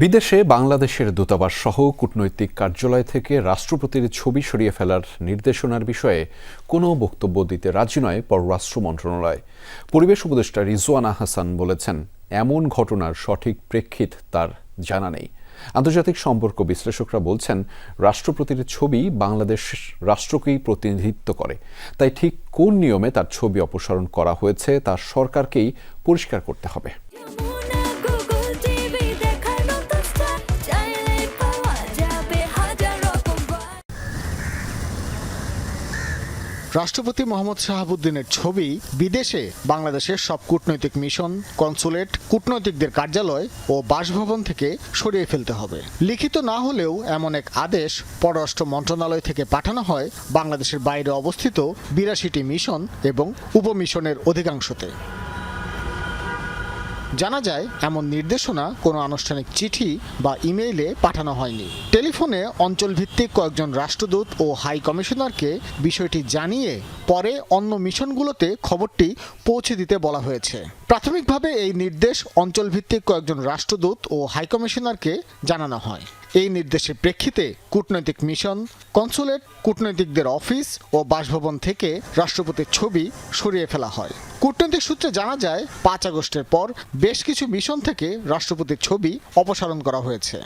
বিদেশে বাংলাদেশের দূতাবাস সহ কূটনৈতিক কার্যালয় থেকে রাষ্ট্রপতির ছবি সরিয়ে ফেলার নির্দেশনার বিষয়ে কোনো বক্তব্য দিতে রাজি নয় পররাষ্ট্র মন্ত্রণালয়। পরিবেশ উপদেষ্টা রিজওয়ানা হাসান বলেছেন, এমন ঘটনার সঠিক প্রেক্ষিত তার জানা নেই। আন্তর্জাতিক সম্পর্ক বিশ্লেষকরা বলছেন, রাষ্ট্রপতির ছবি বাংলাদেশ রাষ্ট্রকেই প্রতিনিধিত্ব করে। তাই ঠিক কোন নিয়মে তার ছবি অপসারণ করা হয়েছে তা সরকারকেই পরিষ্কার করতে হবে। রাষ্ট্রপতি মোহাম্মদ শাহাবুদ্দিনের ছবি বিদেশে বাংলাদেশের সব কূটনৈতিক মিশন, কনসুলেট, কূটনৈতিকদের কার্যালয় ও বাসভবন থেকে সরিয়ে ফেলতে হবে। লিখিত না হলেও এমন এক আদেশ পররাষ্ট্র মন্ত্রণালয় থেকে পাঠানো হয় বাংলাদেশের বাইরে অবস্থিত বিরাশিটি মিশন এবং উপমিশনের অধিকাংশতে। জানা যায়, এমন নির্দেশনা কোনো আনুষ্ঠানিক চিঠি বা ইমেইলে পাঠানো হয়নি। টেলিফোনে অঞ্চলভিত্তিক কয়েকজন রাষ্ট্রদূত ও হাই কমিশনারকে বিষয়টি জানিয়ে পরে অন্য মিশনগুলোতে খবরটি পৌঁছে দিতে বলা হয়েছে। প্রাথমিকভাবে এই নির্দেশ অঞ্চলভিত্তিক কয়েকজন রাষ্ট্রদূত ও হাই কমিশনারকে জানানো হয়। এই নির্দেশের প্রেক্ষিতে কূটনৈতিক মিশন, কনসুলেট, কূটনৈতিকদের অফিস ও বাসভবন থেকে রাষ্ট্রপতির ছবি সরিয়ে ফেলা হয়। কূটনৈতিক সূত্রে জানা যায়, পাঁচ আগস্টের পর বেশ কিছু মিশন থেকে রাষ্ট্রপতির ছবি অপসারণ করা হয়েছে।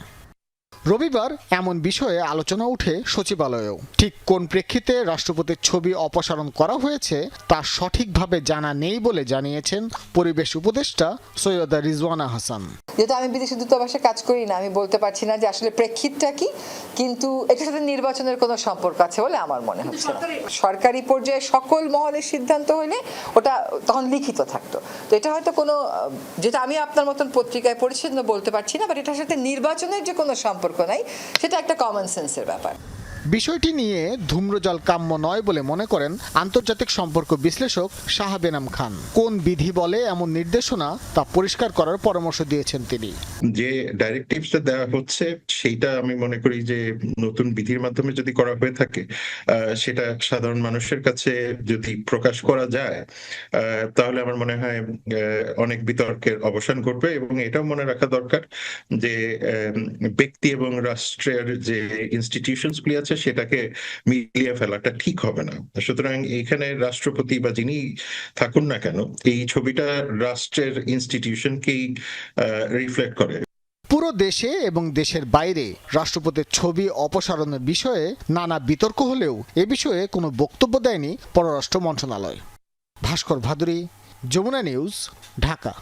রবিবার এমন বিষয়ে আলোচনা উঠে সচিবালয়েও। ঠিক কোন প্রেক্ষিতে রাষ্ট্রপতির ছবি অপসারণ করা হয়েছে, তা সঠিকভাবে জানা নেই বলে জানিয়েছেন পরিবেশ উপদেষ্টা সৈয়দা রিজওয়ানা হাসান। যেহেতু আমি বিদেশি দূতাবাসে কাজ করি না আমি বলতে পারছি না যে আসলে প্রেক্ষিতটা কি কিন্তু এটার সাথে নির্বাচনের কোনো সম্পর্ক আছে বলে আমার মনে হচ্ছে সরকারি পর্যায়ে সকল মহলের সিদ্ধান্ত হলে ওটা তখন লিখিত থাকতো। তো এটা হয়তো কোনো যেটা আমি আপনার মতন পত্রিকায় পড়েছি বলতে পারছি না বাট এটার সাথে নির্বাচনের যে কোনো সম্পর্ক নাই সেটা একটা কমন সেন্সের ব্যাপার। বিষয়টি নিয়ে ধূম্রজাল কাম্য নয় বলে মনে করেন আন্তর্জাতিক সম্পর্ক বিশ্লেষক শাহ বেনাম খান। কোন বিধি বলে এমন নির্দেশনা তা পরিষ্কার করার পরামর্শ দিয়েছেন তিনি। যে ডাইরেক্টিভসটা দেওয়া হচ্ছে, সেইটা আমি মনে করি যে নতুন বিধির মাধ্যমে যদি করা হয়ে থাকে সেটা সাধারণ মানুষের কাছে যদি প্রকাশ করা যায় তাহলে আমার মনে হয় অনেক বিতর্কের অবসান ঘটবে এবং এটাও মনে রাখা দরকার যে ব্যক্তি এবং রাষ্ট্রের যে ইনস্টিটিউশনস গুলি আছে সেটাকে মিলিয়ে ফেলাটা ঠিক হবে না। সুতরাং এখানে রাষ্ট্রপতি বা যিনি থাকুন না কেন, এই ছবিটা রাষ্ট্রের ইনস্টিটিউশনকেই রিফ্লেক্ট করে। পুরো দেশে এবং দেশের বাইরে রাষ্ট্রপতির ছবি অপসারণের বিষয়ে নানা বিতর্ক হলেও এ বিষয়ে কোনো বক্তব্য দেয়নি পররাষ্ট্র মন্ত্রণালয়। ভাস্কর ভাদুরী, যমুনা নিউজ, ঢাকা।